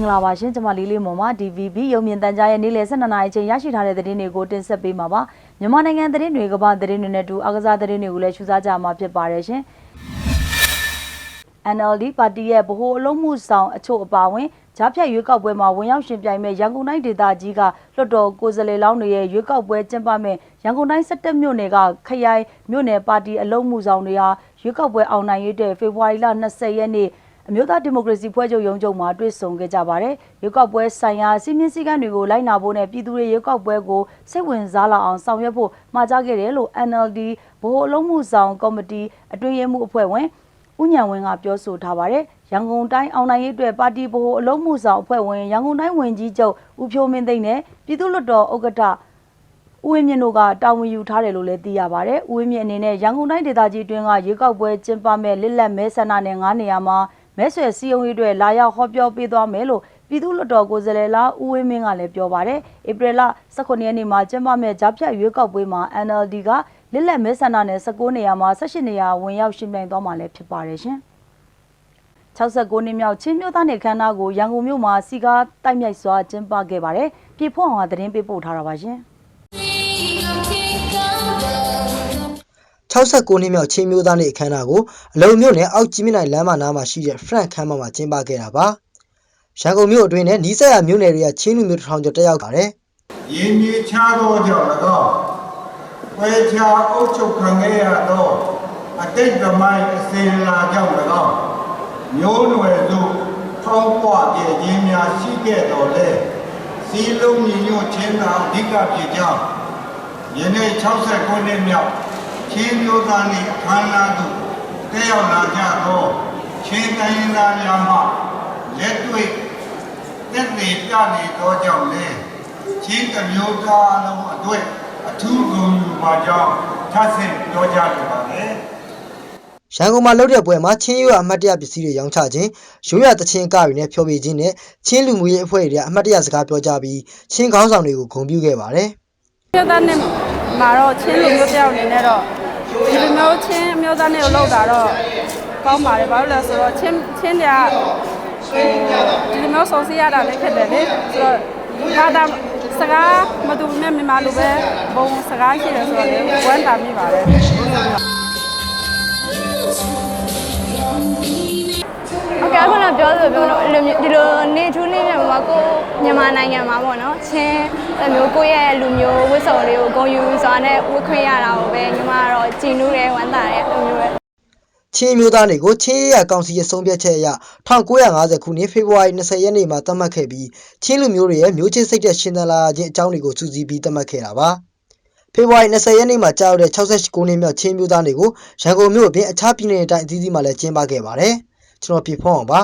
င်္ဂလာပါရှင်ကျွန်မလေးလေးမော်မ DVB ရုံမြင့်တန်ကြားရဲ့နေ့လယ်12နာရီချိန်ရရှိထားတဲ့သတင်းတွေကိုတင်ဆက်ပေးမှာပါမြန်မာနိုင်ငံသတင်းတွေကမ္ဘာသတင်းတွေနဲ့တူအကစားသတင်းတွေကိုလည်းရှုစားကြမှာဖြစ်ပါတယ်ရှင် NLD ပါတီရဲ့ဗဟိုအလုံးမှုဆောင်အချို့အပါအဝင်ဂျားဖြတ်ရွေးကောက်ပွဲမှာဝင်ရောက်ရှင်ပြိုင်မဲ့ရန်ကုန်တိုင်းဒေသကြီးကလွှတ်တော်ကိုယ်စားလှယ်လောင်းတွေရဲ့ရွေးကောက်ပွဲကျင်းပမဲ့ရန်ကုန်တိုင်း17မြို့နယ်ကခရိုင်မြို့နယ်ပါတီအလုံးမှုဆောင်တွေဟာရွေးကောက်ပွဲအောင်နိုင်ရေးတဲ့ဖေဖော်ဝါရီလ20ရက်နေ့ အမျိုးသားဒီမိုကရေစီဖွဲ့ချုပ်ရုံးချုပ်မှာတွေ့ဆုံခဲ့ကြပါတယ်။ရွေးကောက်ပွဲဆိုင်ရာစီမင်းစည်းကမ်းတွေကိုလိုက်နာဖို့နဲ့ပြည်သူတွေရွေးကောက်ပွဲကိုစိတ်ဝင်စားလာအောင်ဆောင်ရွက်ဖို့မှာကြားခဲ့တယ်လို့ NLD ဗဟိုအလုံးမှုဆောင်ကော်မတီအတွင်းရေးမှူးအဖွဲ့ဝင်ဦးညံဝင်းကပြောဆိုထားပါတယ်။ရန်ကုန်တိုင်းအောင်နိုင်ရေးအတွက်ပါတီဗဟိုအလုံးမှုဆောင်အဖွဲ့ဝင်ရန်ကုန်တိုင်းဝန်ကြီးချုပ်ဦးဖြိုးမင်းသိန်းနဲ့ပြည်သူ့လွှတ်တော်ဥက္ကဋ္ဌဦးဝင်းမြင့်တို့ကတာဝန်ယူထားတယ်လို့လည်းသိရပါတယ်။ဦးဝင်းမြင့်အနေနဲ့ရန်ကုန်တိုင်းဒေသကြီးအတွင်းကရေကောက်ပွဲကျင်းပမဲ့လစ်လက်မဲဆန္ဒနယ်9နေရာမှာ မဲဆွယ်စည်းရုံးရေးအတွက်လာရောက်ဟောပြောပေးသွားမယ်လို့ပြည်သူ့လွှတ်တော်ကိုယ်စားလှယ်လားဦးဝင်းမင်းကလည်းပြောပါတယ်။ဧပြီလ18ရက်နေ့မှာကျင်းပမဲ့ဂျားဖြတ်ရွေးကောက်ပွဲမှာ NLD ကလစ်လက်မဲဆန္ဒနယ်19နေရာမှာ18နေရာဝင်ရောက်ရှင်ပြိုင်သွားမှာလည်းဖြစ်ပါတယ်ရှင်။69နှစ်မြောက်ချင်းမျိုးသားနေခမ်းနားကိုရန်ကုန်မြို့မှာစီကားတိုက်မြိုက်စွာကျင်းပခဲ့ပါတယ်။ပြည်ဖွင့်အောင်ကသတင်းပေးပို့ထားတာပါရှင်။ 69နှစ်မြောက်ချင်းမျိုးသားနေ့အခမ်းအနားကိုအလုံမြို့နယ်အောက်ကြီးမြင့်နိုင်လမ်းမနားမှာရှိတဲ့ Frank ခမ်းမမှာကျင်းပခဲ့တာပါ။ရန်ကုန်မြို့အတွင်းနဲ့နီးစပ်ရာမြို့နယ်တွေကချင်းလူမျိုးတစ်ထောင်ကျော်တက်ရောက်ပါတယ်ရင်းမြေချသောကြောင့်၎င်းဝဲချာအုပ်ချုပ်ခံခဲ့ရသောအတိတ်သမိုင်းအစဉ်လာကြောင့်၎င်းမျိုးနွယ်စုထောင်းပွားပြည့်ခြင်းများရှိခဲ့တော်လဲစီလုံးညီညွတ်ခြင်းသာအဓိကဖြစ်ကြောင်းယနေ့69နှစ်မြောက် ချင်းမျိုးသားနေ့အခမ်းအနားသို့တက်ရောက်လာကြသောချင်းတိုင်းရင်းသားများမှလက်တွေ့တက်နေပြနေသောကြောင့်လေချင်းတစ်မျိုးသားအလုံးအတွက်အထူးဂုဏ်ယူပါကြောင်းထပ်ဆင့်ပြောကြလိုပါတယ်။ရန်ကုန်မှာလုပ်တဲ့ပွဲမှာချင်းရွာအမှတ်တရပစ္စည်းတွေရောင်းချခြင်းရိုးရာတချင်းကားတွေနဲ့ဖျော်ဖြေခြင်းနဲ့ချင်းလူမှုရေးအဖွဲ့တွေကအမှတ်တရစကားပြောကြပြီးချင်းခေါင်းဆောင်တွေကိုဂုဏ်ပြုခဲ့ပါတယ်။မျိုးသားနဲ့မှာတော့ချင်းလူမျိုးတယောက်အနေနဲ့တော့ ဒီလိုမျိုးချင်းမျိုးသားနဲ့ကိုလောက်တာတော့ကောင်းပါတယ်ဘာလို့လဲဆိုတော့ချင်းချင်းတွေကဟိုဒီလိုမျိုးဆောင်စီရတာလည်းဖြစ်တယ်လေဆိုတော့ဘာသာစကားမတူနဲ့မြန်မာလိုပဲဘုံစကားရှိတယ်ဆိုတော့လေဝမ်းတာမိပါတယ် ဟုတ်ကဲ့အခုနပြောလို့ပြောတော့အဲ့လိုမျိုးဒီလိုနေထူးနေနေမှာကိုမြန်မာနိုင်ငံမှာပေါ့နော်ချင်းအဲ့လိုမျိုးကိုယ့်ရဲ့လူမျိုးဝတ်စုံလေးကိုဂုဏ်ယူစွာနဲ့ဝတ်ခွင့်ရတာကိုပဲညီမကတော့ကြည်နူးတယ်ဝမ်းသာတယ်အဲ့လိုမျိုးပဲချင်းမျိုးသားတွေကိုချင်းရရကောင်စီရဲ့ဆုံးဖြတ်ချက်အရ1950ခုနှစ်ဖေဖော်ဝါရီ20ရက်နေ့မှာသတ်မှတ်ခဲ့ပြီးချင်းလူမျိုးတွေရဲ့မျိုးချစ်စိတ်သက်ရှင်သန်လာခြင်းအကြောင်းတွေကိုစူးစီးပြီးသတ်မှတ်ခဲ့တာပါဖေဖော်ဝါရီ20ရက်နေ့မှာကြာရောက်တဲ့69နှစ်မြောက်ချင်းမျိုးသားတွေကိုရန်ကုန်မြို့အပြင်အခြားပြည်နယ်တိုင်းအသီးသီးမှာလည်းကျင်းပခဲ့ပါတယ် ကျွန်တော်ပြဖုံးအောင်ပါ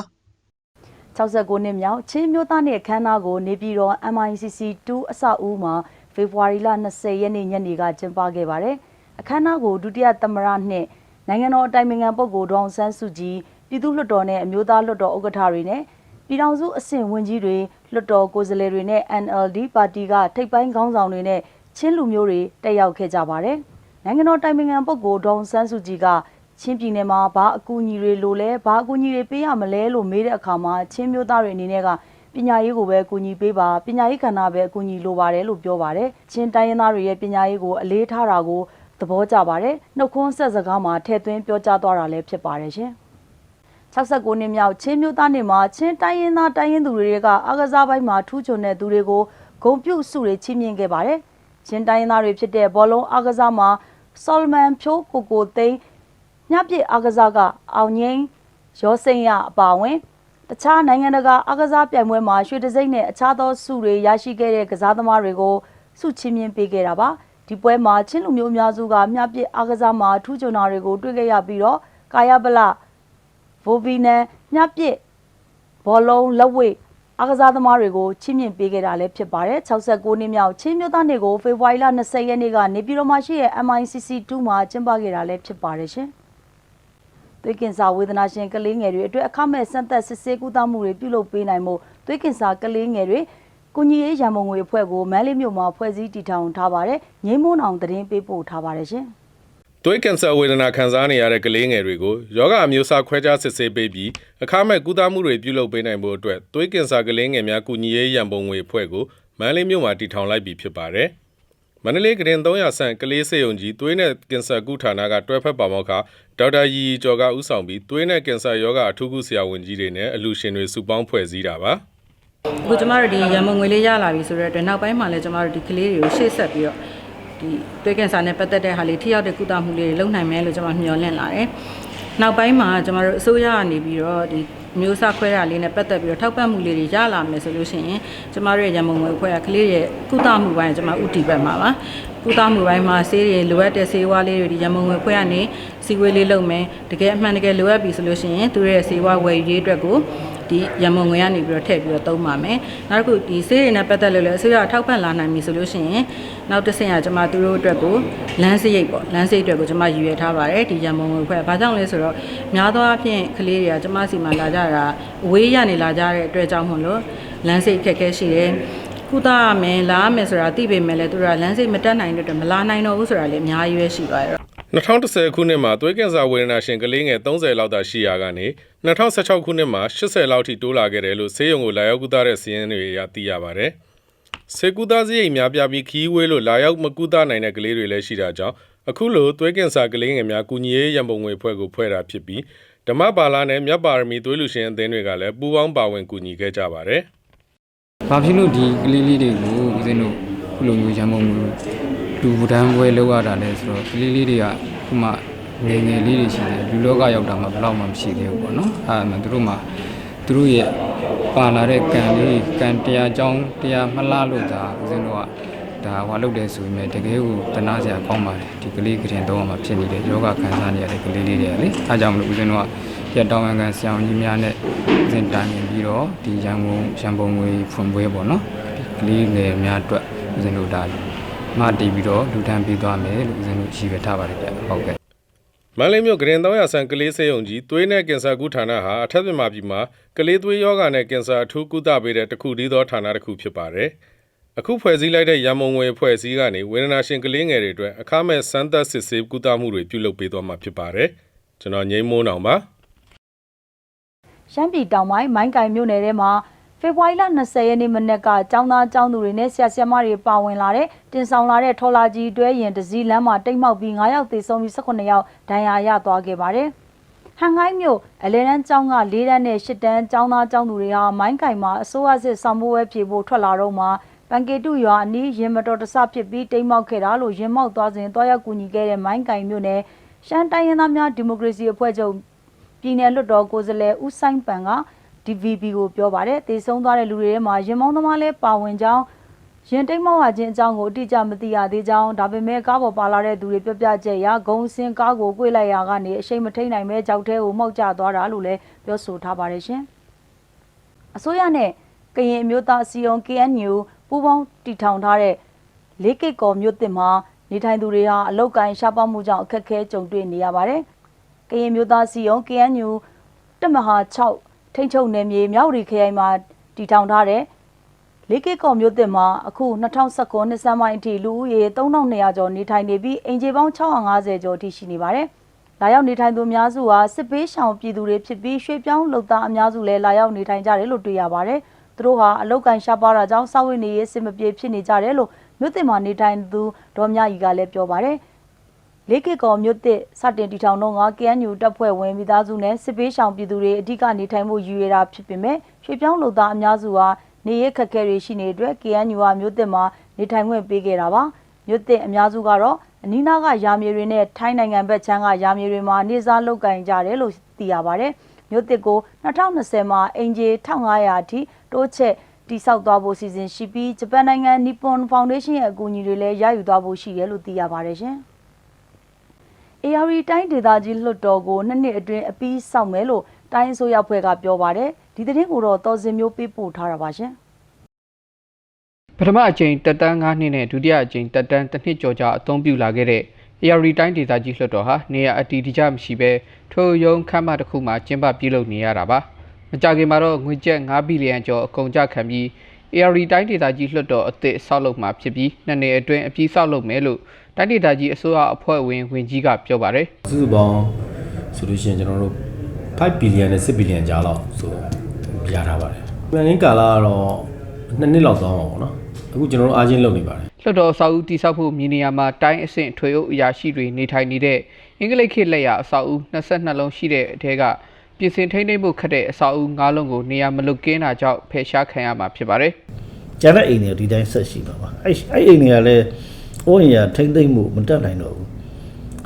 69နှစ်မြောက်ချင်းမျိုးသားနေ့အခမ်းအနားကိုနေပြည်တော် MICC 2အဆောက်အဦမှာဖေဖော်ဝါရီလ20ရက်နေ့ညနေကကျင်းပခဲ့ပါတယ်။အခမ်းအနားကိုဒုတိယသမ္မတနှင့်နိုင်ငံတော်အတိုင်ပင်ခံပုဂ္ဂိုလ်ဒေါအောင်ဆန်းစုကြည်ပြည်သူ့လွှတ်တော်နဲ့အမျိုးသားလွှတ်တော်ဥက္ကဋ္ဌတွေနဲ့ပြည်ထောင်စုအဆင့်ဝန်ကြီးတွေလွှတ်တော်ကိုယ်စားလှယ်တွေနဲ့ NLD ပါတီကထိပ်ပိုင်းခေါင်းဆောင်တွေနဲ့ချင်းလူမျိုးတွေတက်ရောက်ခဲ့ကြပါတယ်။နိုင်ငံတော်တိုင်ပင်ခံပုဂ္ဂိုလ်ဒေါအောင်ဆန်းစုကြည်က ချင်းပြည်နယ်မှာဘာအကူအညီတွေလိုလဲဘာအကူအညီတွေပေးရမလဲလို့မေးတဲ့အခါမှာချင်းမျိုးသားတွေအနေနဲ့ကပညာရေးကိုပဲအကူအညီပေးပါပညာရေးကဏ္ဍပဲအကူအညီလိုပါတယ်လို့ပြောပါတယ်ချင်းတိုင်းရင်းသားတွေရဲ့ပညာရေးကိုအလေးထားတာကိုသဘောကျပါတယ်နှုတ်ခွန်းဆက်စကားမှာထည့်သွင်းပြောကြားသွားတာလည်းဖြစ်ပါတယ်ရှင်69နှစ်မြောက်ချင်းမျိုးသားနေ့မှာချင်းတိုင်းရင်းသားတိုင်းရင်းသူတွေကအားကစားပိုင်းမှာထူးချွန်တဲ့သူတွေကိုဂုဏ်ပြုဆုတွေချီးမြှင့်ခဲ့ပါတယ်။ချင်းတိုင်းရင်းသားတွေဖြစ်တဲ့ဘောလုံးအားကစားမှာဆော်လမန်ဖြိုးကိုကိုသိန်း ညပြည့်အားကစားကအောင်ငိမ့်ရောစိန်ရအပါအဝင်တခြားနိုင်ငံတကာအားကစားပြိုင်ပွဲမှာရွှေတံဆိပ်နဲ့အခြားသောဆုတွေရရှိခဲ့တဲ့ကစားသမားတွေကိုဆုချီးမြှင့်ပေးခဲ့တာပါ။ဒီပွဲမှာချင်းလူမျိုးအများစုကမြပြည့်အားကစားမှာထူးချွန်တာတွေကိုတွေ့ခဲ့ရပြီးတော့ကာယပလဗိုဗီနန်မြပြစ်ဘောလုံးလက်ဝိတ်အားကစားသမားတွေကိုချီးမြှင့်ပေးခဲ့တာလည်းဖြစ်ပါတယ်69နှစ်မြောက်ချင်းမျိုးသားနေ့ကိုဖေဖော်ဝါရီလ20ရက်နေ့ကနေပြည်တော်မှာရှိတဲ့ MICC 2 မှာကျင်းပခဲ့တာလည်းဖြစ်ပါတယ်ရှင် သွေးကင်ဆာဝေဒနာရှင်ကလေးငယ်တွေအတွက်အခမဲ့စမ်းသပ်စစ်ဆေးကုသမှုတွေပြုလုပ်ပေးနိုင်မှုသွေးကင်ဆာကလေးငယ်တွေကုညီရေးရန်ပုံငွေအဖွဲ့ကိုမန်းလေးမြို့မှာဖွဲ့စည်းတည်ထောင်ထားပါတယ်ငိမ့်မွန်းအောင်သတင်းပေးပို့ထားပါတယ်ရှင်သွေးကင်ဆာဝေဒနာခံစားနေရတဲ့ကလေးငယ်တွေကိုယောဂအမျိုးအစားခွဲခြားစစ်ဆေးပေးပြီးအခမဲ့ကုသမှုတွေပြုလုပ်ပေးနိုင်ဖို့အတွက်သွေးကင်ဆာကလေးငယ်များကူညီရေးရန်ပုံငွေအဖွဲ့ကိုမန္တလေးမြို့မှာတည်ထောင်လိုက်ပြီးဖြစ်ပါတယ်။ မန္တလေးကရင်300ဆန့်ကလေးစေယုံကြီးသွေးနဲ့ကင်ဆာကုဌာနကတွဲဖက်ပါမောက္ခဒေါက်တာရီရီကျော်ကဦးဆောင်ပြီးသွေးနဲ့ကင်ဆာယောဂအထူးကုဆရာဝန်ကြီးတွေနဲ့အလူရှင်တွေစုပေါင်းဖွဲ့စည်းတာပါ။အခုကျမတို့ဒီရန်မုံငွေလေးရလာပြီဆိုတော့အတွက်နောက်ပိုင်းမှာလည်းကျမတို့ဒီကလေးတွေကိုရှေ့ဆက်ပြီးတော့ဒီသွေးကင်ဆာနဲ့ပတ်သက်တဲ့ဟာလေးထိရောက်တဲ့ကုသမှုလေးတွေလုပ်နိုင်မယ်လို့ကျမမျှော်လင့်လာတယ်။နောက်ပိုင်းမှာကျမတို့အစိုးရကနေပြီးတော့ဒီ မျိုးစားခွဲတာလေးနဲ့ပတ်သက်ပြီးတော့ထောက်ပံ့မှုလေးတွေရလာမယ်ဆိုလို့ရှိရင်ကျမတို့ရဲ့ရန်မုံငွေအဖွဲ့ကကလေးရဲ့ကုသမှုပိုင်းကကျမဥတီဘက်မှာပါ။ကုသမှုပိုင်းမှာဆေးတွေလိုအပ်တဲ့ဆေးဝါးလေးတွေဒီရန်မုံငွေအဖွဲ့ကနေစီဝေးလေးလုပ်မယ်။တကယ်အမှန်တကယ်လိုအပ်ပြီဆိုလို့ရှိရင်သူတို့ရဲ့ဆေးဝါးဝယ်ယူရေးအတွက်ကို ဒီရန်မုံငွေကနေပြီးတော့ထည့်ပြီးတော့သုံးပါမယ်။နောက်တစ်ခုဒီဆေးတွေနဲ့ပတ်သက်လို့လည်းအစိုးရထောက်ပံ့လာနိုင်ပြီဆိုလို့ရှိရင်နောက်တစ်ဆင့်ကကျွန်မသူတို့အတွက်ကိုလမ်းစရိတ်ပေါ့လမ်းစရိတ်အတွက်ကိုကျွန်မရည်ရွယ်ထားပါတယ်ဒီရန်မုံငွေဖွဲ့။ဘာကြောင့်လဲဆိုတော့များသောအားဖြင့်ကလေးတွေကကျွန်မစီမှာလာကြတာအဝေးရနေလာကြတဲ့အတွက်ကြောင့်မို့လို့လမ်းစရိတ်ခက်ခဲရှိတယ်။ကုသရမယ်လာရမယ်ဆိုတာသိပေမဲ့လည်းသူတို့ကလမ်းစိတ်မတက်နိုင်တဲ့အတွက်မလာနိုင်တော့ဘူးဆိုတာလည်းအများကြီးပဲရှိပါတယ် 2010ခုနှစ်မှာသွေးကင်ဆာဝေဒနာရှင်ကလေးငယ်30လောက်သာရှိရာကနေ2016ခုနှစ်မှာ80လောက်ထိတိုးလာခဲ့တယ်လို့ဆေးရုံကိုလာရောက်ကူသတဲ့စီးရင်တွေအရသိရပါတယ်။ဆေးကူသစရိတ်များပြားပြီးခီးဝေးလို့လာရောက်မကူသနိုင်တဲ့ကလေးတွေလည်းရှိတာကြောင့်အခုလိုသွေးကင်ဆာကလေးငယ်များကူညီရေးရန်ပုံငွေဖွဲ့ကိုဖွဲ့တာဖြစ်ပြီးဓမ္မပါလာနဲ့မြတ်ပါရမီသွေးလူရှင်အသင်းတွေကလည်းပူးပေါင်းပါဝင်ကူညီခဲ့ကြပါတယ်။။ဘာဖြစ်လို့ဒီကလေးလေးတွေကိုဦးဇင်းတို့ခုလိုမျိုးရန်ကုန် မျိုးလူဗဒန်းပွဲလောက်ရတာလဲဆိုတော့ကလေးလေးတွေကခုမှငယ်ငယ်လေးတွေရှိတယ်လူလောကရောက်တာမှဘယ်တော့မှမရှိသေးဘူးပေါ့နော်။အဲမှသူတို့မှသူတို့ရဲ့ပါလာတဲ့ကံလေးကံတရားကြောင်းတရားမလှလို့ဒါဦးဇင်းတို့ကဒါဟွာလုပ်တယ်ဆိုပေမဲ့တကယ်ကိုတနာစရာကောင်းပါတယ်ဒီကလေးကရင်တော့မှဖြစ်နေတဲ့ယောဂခံစားနေရတဲ့ကလေးလေးတွေကလေအဲကြောင့်မလို့ဦးဇင်းတို့ကရတောင်းဝန်ခံဆရာဝန်ကြီးများနဲ့ဦးဇင်းတိုင်ပင်ပြီးတော့ဒီရန်ကုန်ရန်ပုံငွေဖွင့်ပွဲပေါ့နော်ဒီကလေးငယ်များအတွက်ဦးဇင်းတို့ဒါ မတည်ပြီးတော့လူထမ်းပေးသွားမယ်လို့ဦးဇင်းတို့ရှိပြထားပါတယ်ဗျဟုတ်ကဲ့မန္တလေးမြို့ကရင်300ဆန်ကလေးစေယုံကြီးသွေးနဲ့ကင်ဆာကုဌာနဟာအထက်မြန်မာပြည်မှာကလေးသွေးယောဂနဲ့ကင်ဆာအထူးကုသပေးတဲ့တစ်ခုတည်းသောဌာနတစ်ခုဖြစ်ပါတယ်။အခုဖွဲ့စည်းလိုက်တဲ့ရန်မုံငွေဖွဲ့စည်းကနေဝေဒနာရှင်ကလေးငယ်တွေအတွက်အခမဲ့စမ်းသပ်စစ်ဆေးကုသမှုတွေပြုလုပ်ပေးသွားမှာဖြစ်ပါတယ်။ကျွန်တော်ငိမ့်မိုးနောင်ပါ။ရှမ်းပြည်တောင်ပိုင်းမိုင်းကင်မြို့နယ်ထဲမှာ ဖေဖော်ဝါရီလ20ရက်နေ့မနက်ကចောင်းသားចောင်းသူတွေနဲ့ဆရာဆရာမတွေပါဝင်လာတဲ့တင်ဆောင်လာတဲ့ထော်လာကြီးတွဲရင်တစည်းလမ်းမှာတိတ်မောက်ပြီး9ယောက်သေဆုံးပြီး18ယောက်ဒဏ်ရာရသွားခဲ့ပါတယ်။ဟန်ဟိုင်းမြို့အလဲတန်းကျောင်းက၄တန်းနဲ့၈တန်းကျောင်းသားကျောင်းသူတွေဟာမိုင်းကင်မှာအစိုးရစစ်ဆောင်မိုးဝဲဖြေဖို့ထွက်လာတော့မှပန်ကေတုရွာအနီးရင်မတော်တဆဖြစ်ပြီးတိတ်မောက်ခဲ့တာလို့ရင်မောက်သွားစဉ်တွားရောက်ကူညီခဲ့တဲ့မိုင်းကင်မြို့နယ်ရှမ်းတိုင်းရင်းသားများဒီမိုကရေစီအဖွဲ့ချုပ်ပြည်နယ်လွှတ်တော်ကိုယ်စားလှယ်ဦးဆိုင်ပန်က DVB ကိုပြောပါတယ်။တေဆုံးသွားတဲ့လူတွေထဲမှာရင်မောင်းသမားလည်းပါဝင်ကြောင်းရင်တိတ်မောက်ရခြင်းအကြောင်းကိုအတိအကျမသိရသေးကြောင်းဒါပေမဲ့ကားပေါ်ပါလာတဲ့သူတွေပြပြချက်ရဂုံစင်ကားကို꿰လိုက်ရာကနေအရှိန်မထိန်နိုင်ပဲကြောက်ထဲကိုမှောက်ကျသွားတာလို့လည်းပြောဆိုထားပါတယ်ရှင်။အစိုးရနဲ့ကရင်အမျိုးသားအစည်းအရုံး KNU ပူးပေါင်းတည်ထောင်ထားတဲ့လေးကိတ်ကော်မြို့တစ်မှာနေထိုင်သူတွေဟာအလောက်ကိုင်းရှားပါမှုကြောင့်အခက်အခဲကြုံတွေ့နေရပါတယ်။ကရင်မျိုးသားစီယုံ KNU တက်မဟာ6 ထိန်းချုပ်နယ်မြေမြောက်ရီခရိုင်မှာတည်ထောင်ထားတဲ့လေးကစ်ကော်မျိုးတစ်မှာအခု2019နှစ်ဆန်းပိုင်းအထိလူဦးရေ3200ကျော်နေထိုင်နေပြီးအင်ဂျီပေါင်း650ကျော်အထိရှိနေပါတယ်။လာရောက်နေထိုင်သူအများစုဟာစစ်ပေးရှောင်ပြည်သူတွေဖြစ်ပြီးရွှေ့ပြောင်းလုပ်သားအများစုလည်းလာရောက်နေထိုင်ကြတယ်လို့တွေ့ရပါတယ်။သူတို့ဟာအလောက်ကန်ရှားပါတာကြောင့်စာဝတ်နေရေးစစ်မပြေဖြစ်နေကြတယ်လို့မြို့တင်မှာနေထိုင်သူဒေါ်မြကြီးကလည်းပြောပါတယ်။ လေးကစ်ကော်မြို့တစ်စတင်တည်ထောင်တော့က KNU တပ်ဖွဲ့ဝင်မိသားစုနဲ့စစ်ပေးရှောင်ပြည်သူတွေအဓိကနေထိုင်မှုရည်ရတာဖြစ်ပေမဲ့ရွှေပြောင်းလူသားအများစုဟာနေရခက်ခဲတွေရှိနေတဲ့အတွက် KNU ဟာမြို့တစ်မှာနေထိုင်ခွင့်ပေးခဲ့တာပါမြို့တစ်အများစုကတော့အနီးနားကယာမြေတွေနဲ့ထိုင်းနိုင်ငံဘက်ခြမ်းကယာမြေတွေမှာနေစားလုပ်ကင်ကြတယ်လို့သိရပါတယ်မြို့တစ်ကို2020မှာအင်ဂျီ1500အထိတိုးချက်တိစောက်သွားဖို့စီစဉ်ရှိပြီးဂျပန်နိုင်ငံ Nippon Foundation ရဲ့အကူအညီတွေလည်းရယူသွားဖို့ရှိတယ်လို့သိရပါတယ်ရှင်။ AR တိုင်းဒေသကြီးလွှတ်တော်ကိုနှစ်နှစ်အတွင်းအပြီးဆောက်မယ်လို့တိုင်းအစိုးရဖွဲ့ကပြောပါတယ်ဒီသတင်းကိုတော့တော်စင်မျိုးပေးပို့ထားတာပါရှင်ပထမအကြိမ်တက်တန်း9နှစ်နဲ့ဒုတိယအကြိမ်တက်တန်းတစ်နှစ်ကျော်ကြာအသုံးပြုလာခဲ့တဲ့ AR တိုင်းဒေသကြီးလွှတ်တော်ဟာနေရာအတီးတကျမရှိဘဲထိုရုံခမ်းမတစ်ခုမှာကျင်းပပြုလုပ်နေရတာပါမကြခင်မှာတော့ငွေကျပ်9ဘီလီယံကျော်အကုန်ကြခံပြီး AR တိုင်းဒေသကြီးလွှတ်တော်အသစ်ဆောက်လုပ်မှာဖြစ်ပြီးနှစ်နှစ်အတွင်းအပြီးဆောက်လုပ်မယ်လို့ တိုင်းဒေသကြီးအစိုးရအဖွဲ့ဝင်ဝင်ကြီးကပြောပါတယ်စုစုပေါင်းဆိုလို့ရှိရင်ကျွန်တော်တို့5ဘီလီယံနဲ့6ဘီလီယံကြားလောက်ဆိုရထားပါတယ်။ပြန်ရင်းကာလကတော့နှစ်နှစ်လောက်သွားမှာပေါ့နော်။အခုကျွန်တော်တို့အားချင်းလုပ်နေပါတယ်လွှတ်တော်အဆောက်အဦတိစောက်ဖို့မြေနေရာမှာတိုင်းအဆင့်ထွေအုပ်အရာရှိတွေနေထိုင်နေတဲ့အင်္ဂလိပ်ခေတ်လက်ရာအဆောက်အဦ22လုံးရှိတဲ့အထက်ကပြင်ဆင်ထိန်းသိမ်းဖို့ခက်တဲ့အဆောက်အဦ9လုံးကိုနေရာမလွတ်ကင်းတာကြောင့်ဖယ်ရှားခံရမှာဖြစ်ပါတယ်ကျန်တဲ့အိမ်တွေဒီတိုင်းဆက်ရှိပါပါအဲ့အဲ့အိမ်တွေကလည်း အိုးအိမ်ရထိမ့်သိမ့်မှုမတက်နိုင်တော့ဘူး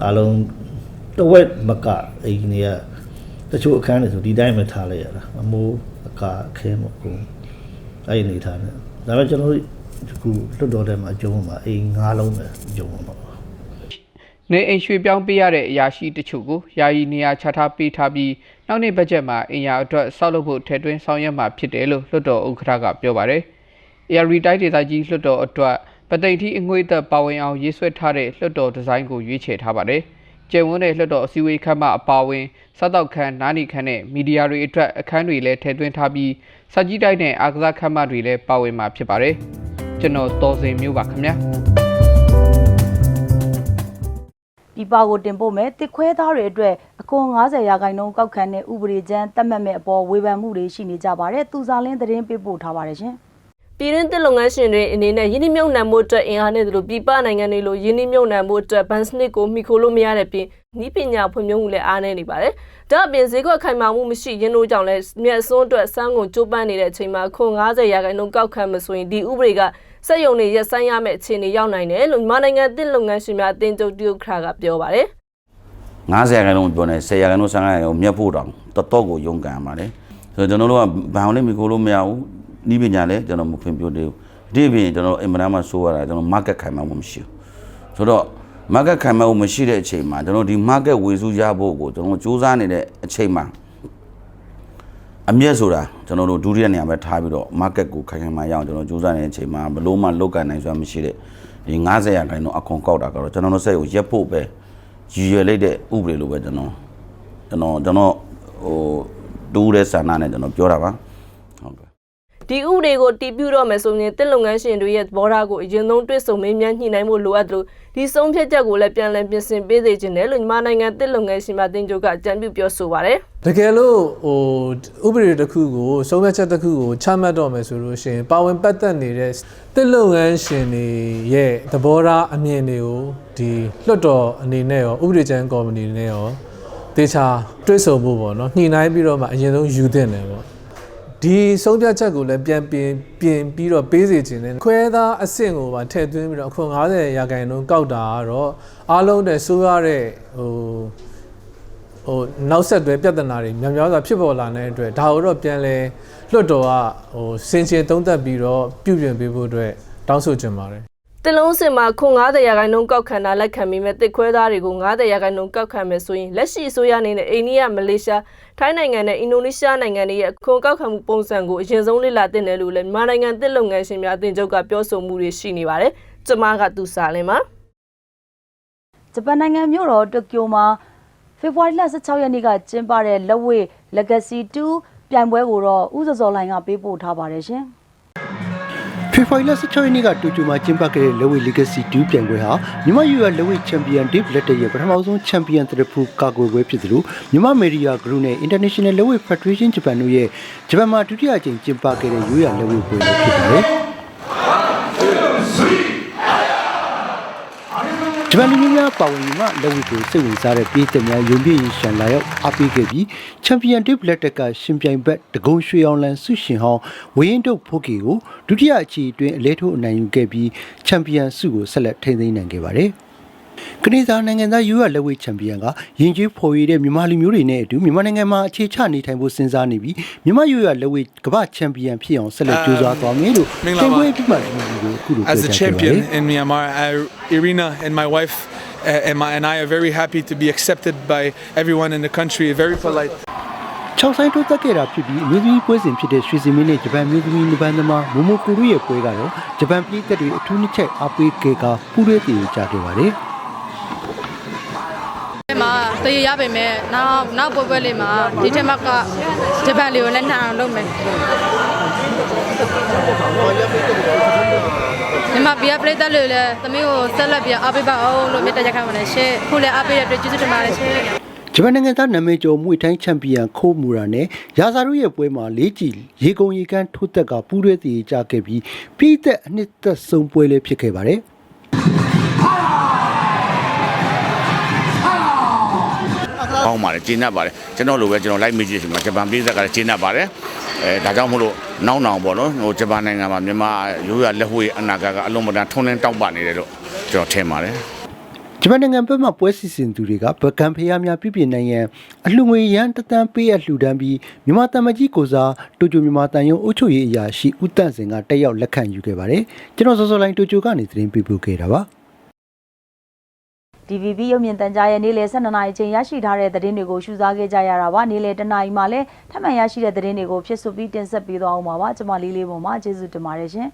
အားလုံးတဝက်မကအိမ်တွေကတချို့အခန်းတွေဆိုဒီတိုင်းပဲထားလိုက်ရတာအမိုးအကာအခင်းမကုန်အဲ့ဒီနေထားတယ်ဒါပေမဲ့ကျွန်တော်တို့ဒီခုလွတ်တော်ထဲမှာအကျုံးမှာအိမ်၅လုံးပဲအကျုံးမှာပါနေအိမ်ရွှေ့ပြောင်းပေးရတဲ့အရာရှိတချို့ကိုယာယီနေရာချထားပေးထားပြီးနောက်နေ့ဘတ်ဂျက်မှာအင်ယာအတွက်ဆောက်လုပ်ဖို့ထည့်သွင်းဆောင်ရွက်မှာဖြစ်တယ်လို့လွှတ်တော်ဥက္ကဋ္ဌကပြောပါတယ်။ AR တိုင်းဒေသကြီးလွှတ်တော်အတွက် ပသိမ်ထီအငွေ့သက်ပါဝင်အောင်ရေးဆွဲထားတဲ့လွှတ်တော်ဒီဇိုင်းကိုရွေးချယ်ထားပါတယ်။ကျယ်ဝန်းတဲ့လွှတ်တော်အစည်းအဝေးခန်းမအပါအဝင်စားတောက်ခန်းနားနီခန်းနဲ့မီဒီယာတွေအတွက်အခန်းတွေလည်းထည့်သွင်းထားပြီးစကြီးတိုက်နဲ့အာကစားခန်းမတွေလည်းပါဝင်မှာဖြစ်ပါတယ်။ကျွန်တော်တော်စင်မျိုးပါခင်ဗျာ။ပြပကိုတင်ပို့မယ်တစ်ခွဲသားတွေအတွက်အခွန်90ရာခိုင်နှုန်းကောက်ခံတဲ့ဥပဒေကြမ်းတတ်မှတ်မဲ့အပေါ်ဝေဖန်မှုတွေရှိနေကြပါတယ်သူစားလင်းသတင်းပေးပို့ထားပါတယ်ရှင် ပြည်ရင်းတစ်လုပ်ငန်းရှင်တွေအနေနဲ့ယင်းနှမြုံနှံမှုအတွက်အင်အားနဲ့တို့ပြည်ပနိုင်ငံတွေလိုယင်းနှမြုံနှံမှုအတွက်ဘန်စနစ်ကိုမိခိုလို့မရတဲ့ပြင်ဤပညာဖွံ့ဖြိုးမှုလည်းအားနည်းနေပါတယ်။ဒါအပြင်ဈေးကွက်ခိုင်မာမှုမရှိရင်းတို့ကြောင့်လည်းမြက်စွန်းအတွက်စမ်းကုန်ကျိုးပန်းနေတဲ့အချိန်မှာခွန်90ရာခိုင်နှုန်းကောက်ခံမဆိုရင်ဒီဥပဒေကစက်ရုံတွေရက်ဆိုင်ရမယ့်အခြေအနေရောက်နိုင်တယ်လို့မြန်မာနိုင်ငံတစ်လုပ်ငန်းရှင်များအသင်းချုပ်တရုတ်ခါကပြောပါတယ်။90ရာခိုင်နှုန်းပြောနေ10ရာခိုင်နှုန်း15ရာခိုင်နှုန်းမြတ်ဖို့တောင်တော်တော်ကိုရုန်းကန်ရမှာလေဆိုတော့ကျွန်တော်တို့ကဘာအောင်လဲမကိုလို့မရဘူး ဤပညာလည်းကျွန်တော်မဖွင့်ပြသေးဘူးဒီပြင်ကျွန်တော်အင်မတန်မှဆိုးရတာကျွန်တော် market ခိုင်မာမှုမရှိဘူးဆိုတော့ market ခိုင်မာမှုမရှိတဲ့အချိန်မှာကျွန်တော်ဒီ market ဝေစုရဖို့ကိုကျွန်တော်စူးစမ်းနေတဲ့အချိန်မှာအမျက်ဆိုတာကျွန်တော်တို့ဒုတိယနေရာပဲထားပြီးတော့ market ကိုခိုင်ခိုင်မာရအောင်ကျွန်တော်စူးစမ်းနေတဲ့အချိန်မှာဘလို့မှလောက်ကန်နိုင်စွာမရှိတဲ့ဒီ90ရာခိုင်နှုန်းအခွန်ကောက်တာကတော့ကျွန်တော်တို့စိတ်ကိုရက်ဖို့ပဲရည်ရွယ်လိုက်တဲ့ဥပဒေလိုပဲကျွန်တော်ကျွန်တော်ကျွန်တော်ဟိုတူးတဲ့ဆန္ဒနဲ့ကျွန်တော်ပြောတာပါဟုတ်ကဲ့ ဒီဥပဒေကိုတည်ပြုတော့မယ်ဆိုရင်တစ်လုပ်ငန်းရှင်တွေရဲ့သဘောထားကိုအရင်ဆုံးတွစ်ဆုံမင်းများညှိနှိုင်းဖို့လိုအပ်တယ်လို့ဒီဆုံးဖြတ်ချက်ကိုလည်းပြန်လည်ပြင်ဆင်ပေးစေချင်တယ်လို့မြန်မာနိုင်ငံတစ်လုပ်ငန်းရှင်များတင်ကြိုကအကြံပြုပြောဆိုပါတယ်တကယ်လို့ဟိုဥပဒေတစ်ခုကိုဆုံးဖြတ်ချက်တစ်ခုကိုချမှတ်တော့မယ်ဆိုလို့ရှိရင်ပါဝင်ပတ်သက်နေတဲ့တစ်လုပ်ငန်းရှင်တွေရဲ့သဘောထားအမြင်တွေကိုဒီလွှတ်တော်အနေနဲ့ရောဥပဒေကျမ်းကော်မတီနဲ့ရောတေချာတွဲဆုံဖို့ပေါ့နော်ညှိနှိုင်းပြီးတော့မှအရင်ဆုံးယူသင့်တယ်ပေါ့ ဒီဆုံးဖြတ်ချက်ကိုလည်းပြန်ပြင်ပြင်ပြီးတော့ပေးစီခြင်းနဲ့ခွဲသားအဆင့်ကိုပါထည့်သွင်းပြီးတော့အခွန်90ရာခိုင်နှုန်းကောက်တာကတော့အားလုံးတည်းဆိုးရတဲ့ဟိုဟိုနောက်ဆက်တွဲပြဿနာတွေများများစွာဖြစ်ပေါ်လာတဲ့အတွက်ဒါကိုတော့ပြန်လဲလွှတ်တော်ကဟိုစင်ချင်သုံးသပ်ပြီးတော့ပြုပြင်ပေးဖို့အတွက်တောင်းဆိုချင်ပါတယ် တစ်လုံးစင်မှာခွန်90ရာခိုင်နှုန်းကောက်ခံတာလက်ခံပြီးမဲ့တစ်ခွဲသားတွေကို90ရာခိုင်နှုန်းကောက်ခံမယ်ဆိုရင်လက်ရှိအစိုးရအနေနဲ့အိန္ဒိယမလေးရှားထိုင်းနိုင်ငံနဲ့အင်ဒိုနီးရှားနိုင်ငံတွေရဲ့အခွန်ကောက်ခံမှုပုံစံကိုအရင်ဆုံးလေ့လာသင့်တယ်လို့လည်းမြန်မာနိုင်ငံတစ်လုပ်ငန်းရှင်များအသင်းချုပ်ကပြောဆိုမှုတွေရှိနေပါတယ်။ကျမကသူစားလင်းပါဂျပန်နိုင်ငံမြို့တော်တိုကျိုမှာဖေဖော်ဝါရီလ16ရက်နေ့ကကျင်းပတဲ့လက်ဝဲ Legacy 2ပြိုင်ပွဲကိုတော့ဦးစောစောလိုင်းကပေးပို့ထားပါတယ်ရှင်။ ဖေဖော်ဝါရီလ16ရက်နေ့ကတိုကျိုမှာကျင်းပခဲ့တဲ့လက်ဝဲ Legacy 2ပြိုင်ပွဲဟာမြန်မာယူရလက်ဝဲချန်ပီယံဒစ်လက်တရဲ့ပထမဆုံးချန်ပီယံတရဖူကာကွယ်ပွဲဖြစ်သလိုမြန်မာမီဒီယာဂရုနဲ့ International လက်ဝဲ Federation Japan တို့ရဲ့ဂျပန်မှာဒုတိယအကြိမ်ကျင်းပခဲ့တဲ့ရိုးရာလက်ဝဲပွဲလည်းဖြစ်ပါတယ်။ ဂျပန်လူမျိုးများပါဝင်မှလက်ဝဲကိုစိတ်ဝင်စားတဲ့ပြည်သက်များယုံပြည့်ရင်ရှန်လာရောက်အားပေးခဲ့ပြီးချန်ပီယံတစ်လက်တက်ကရှင်ပြိုင်ဘက်ဒဂုံရွှေအောင်လန်ဆုရှင်ဟောင်းဝင်းရင်တုတ်ဖိုးကီကိုဒုတိယအချီအတွင်းအလဲထိုးအနိုင်ယူခဲ့ပြီးချန်ပီယံဆုကိုဆက်လက်ထိန်းသိမ်းနိုင်ခဲ့ပါတယ်။ ကနေဒါနိုင်ငံသားယူရလက်ဝဲချန်ပီယံကရင်ကျေးဖော်ရည်တဲ့မြန်မာလူမျိုးတွေနဲ့အတူမြန်မာနိုင်ငံမှာအခြေချနေထိုင်ဖို့စဉ်းစားနေပြီးမြန်မာယူရလက်ဝဲကမ္ဘာချန်ပီယံဖြစ်အောင်ဆက်လက်ကြိုးစားသွားမယ်လို့တင်ပွဲပြမှတ်ကိုအခုလိုပြော As ကြား a ခဲ့ပါတယ် champion in Myanmar, uh, Irina and my wife uh, and, my, and I are very happy to be accepted by everyone in the country. Very polite. 6ဆိုင်တိုးတက်ခဲ့တာဖြစ်ပြီးအမျိုးသမီးပွဲစဉ်ဖြစ်တဲ့ရွှေစင်မင်းနဲ့ဂျပန်မျိုးသမီးလူပန်းသမားမိုမိုကူရုရဲ့ပွဲကတော့ဂျပန်ပြည်သက်တွေအထူးနှစ်ချက်အားပေးခဲ့ကပူးရဲတည်ကြခဲ့ပါတယ်။ဒီမှာတ ရရပါမယ်နောက်နောက်ပွဲပွဲလေးမှာဒီထက်မှကဂျပန်လေးကိုလည်းနှံအောင်လုပ်မယ်မြန်မာပြည်ကပြည်သက်တွေလည်းသမီးကိုဆက်လက်ပြီးအားပေးပါအောင်လို့မြတ်တရားခံပါတယ်ရှင့်ခုလည်းအားပေးတဲ့အတွက်ကျေးဇူးတင်ပါတယ်ရှင့်ဂျပန်နိုင်ငံသားနာမည်ကျော်မွေထိုင်းချန်ပီယံခိုးမူရာနဲ့ရာဇာတို့ရဲ့ပွဲမှာလေးကြည်ရေကုန်ရေကန်းထိုးသက်ကပူးရဲတည်ကြခဲ့ပြီးပြည်သက်အနှစ်သက်ဆုံးပွဲလေးဖြစ်ခဲ့ပါတယ် ကောင်းပါတယ်ကျင်းတတ်ပါတယ်ကျွန်တော်လိုပဲကျွန်တော် live music မှာဂျပန်ပြည်သက်ကလည်းကျင်းတတ်ပါတယ်အဲဒါကြောင့်မို့လို့နောက်နောင်ပေါ့နော်ဟိုဂျပန်နိုင်ငံမှာမြန်မာရိုးရလက်ဝှေးအနာဂတ်ကအလုံးမတန်ထွန်းလင်းတောက်ပနေတယ်လို့ကျွန်တော်ထင်ပါတယ်ဂျပန်နိုင်ငံဘက်မှပွဲစီစဉ်သူတွေကဗကန်ဖျားများပြည်ပြနိုင်ရန်အလှငွေရန်တသန်းပေးအလှူဒန်းပြီးမြန်မာတမကြီးကိုစားတိုကျိုမြန်မာတန်ယုံအုပ်ချုပ်ရေးအရာရှိဦးတန့်စင်ကတက်ရောက်လက်ခံယူခဲ့ပါတယ်ကျွန်တော်စောစောလိုင်းတိုကျိုကနေသတင်းပေးပို့ခဲ့တာပါ DVB ရုပ်မြင်သံကြားရဲ့နေ့လယ်12နာရီချိန်ရရှိထားတဲ့သတင်းတွေကိုရှုစားခဲ့ကြရတာပါနေ့လယ်တနာရီမှာလည်းထပ်မံရရှိတဲ့သတင်းတွေကိုဖြစ်ဆိုပြီးတင်ဆက်ပေးသွားအောင်ပါပါကျွန်မလေးလေးပုံမှာကျေးဇူးတင်ပါတယ်ရှင်